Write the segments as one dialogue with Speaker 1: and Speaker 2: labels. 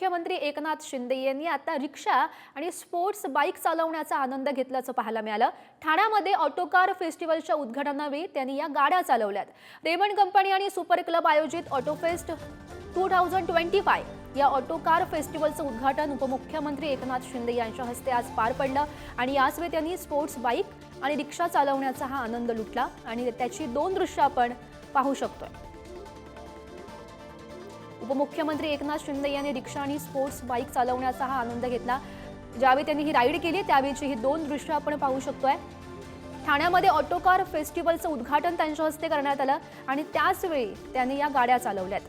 Speaker 1: मुख्यमंत्री एकनाथ शिंदे यांनी आता रिक्षा आणि स्पोर्ट्स बाईक चालवण्याचा आनंद घेतल्याचं पाहायला मिळालं. ठाण्यामध्ये ऑटोकार फेस्टिवलच्या उद्घाटनावेळी त्यांनी या गाड्या चालवल्यात. रेमंड कंपनी आणि सुपर क्लब आयोजित Autofest two thousand twenty five या ऑटोकार फेस्टिवलचं उद्घाटन उपमुख्यमंत्री एकनाथ शिंदे यांच्या हस्ते आज पार पडलं आणि याचवेळी त्यांनी स्पोर्ट्स बाईक आणि रिक्षा चालवण्याचा हा आनंद लुटला आणि त्याची दोन दृश्य आपण पाहू शकतोय. उपमुख्यमंत्री एकनाथ शिंदे यांनी रिक्षा आणि स्पोर्ट्स बाईक चालवण्याचा हा आनंद घेतला. ज्यावेळी त्यांनी ही राईड केली त्यावेळीची ही दोन दृश्य आपण पाहू शकतोय. ठाण्यामध्ये ऑटोकार फेस्टिवलचं उद्घाटन त्यांच्या हस्ते करण्यात आलं आणि त्याचवेळी त्यांनी या गाड्या चालवल्यात.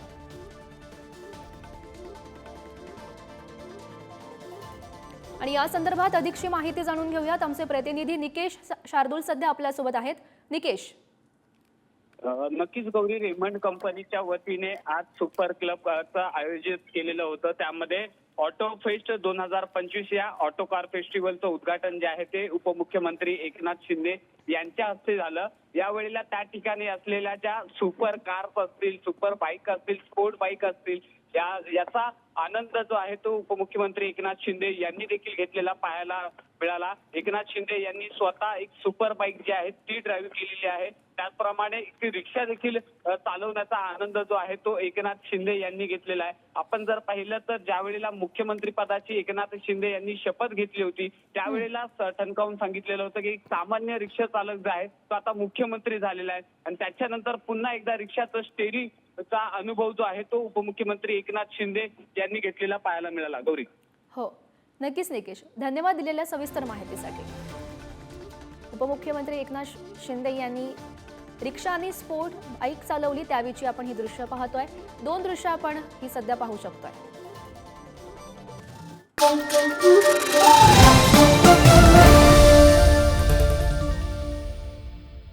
Speaker 1: आणि या संदर्भात अधिकची माहिती जाणून घेऊयात. आमचे प्रतिनिधी निकेश शार्दूल सध्या आपल्यासोबत आहेत. निकेश.
Speaker 2: नक्कीच गौरी रेमंड कंपनीच्या वतीने आज सुपर क्लबचं आयोजित केलेलं होतं. त्यामध्ये ऑटो फेस्ट दोन हजार पंचवीस या ऑटो कार फेस्टिवलचं उद्घाटन जे आहे ते उपमुख्यमंत्री एकनाथ शिंदे यांच्या हस्ते झालं. यावेळेला त्या ठिकाणी असलेल्या ज्या सुपर कार्स असतील सुपर बाईक असतील स्पोर्ट बाईक असतील या याचा आनंद जो आहे तो उपमुख्यमंत्री एकनाथ शिंदे यांनी देखील घेतलेला पाहायला मिळाला. एकनाथ शिंदे यांनी स्वतः एक सुपर बाईक जी आहे ती ड्राईव्ह केलेली आहे. त्याचप्रमाणे एक रिक्षा देखील चालवण्याचा आनंद जो आहे तो एकनाथ शिंदे यांनी घेतलेला आहे. आपण जर पाहिलं तर ज्या वेळेला मुख्यमंत्री पदाची एकनाथ शिंदे यांनी शपथ घेतली होती त्यावेळेला ठणकावून सांगितलेलं होतं की एक सामान्य रिक्षा चालक जो आहे तो आता मुख्यमंत्री झालेला आहे. आणि त्याच्यानंतर पुन्हा एकदा रिक्षाचं स्टेरिंग चा अनुभव जो आहे तो उपमुख्यमंत्री एकनाथ शिंदे यांनी घेतलेला पाहायला मिळाला. गौरी.
Speaker 1: हो. नक्कीच निकेश धन्यवाद दिलेल्या सविस्तर माहितीसाठी. उपमुख्यमंत्री एकनाथ शिंदे यांनी रिक्षा आणि स्पोर्ट बाईक चालवली त्यावेळीची आपण ही दृश्य पाहतोय. दोन दृश्य आपण ही सध्या पाहू शकतोय.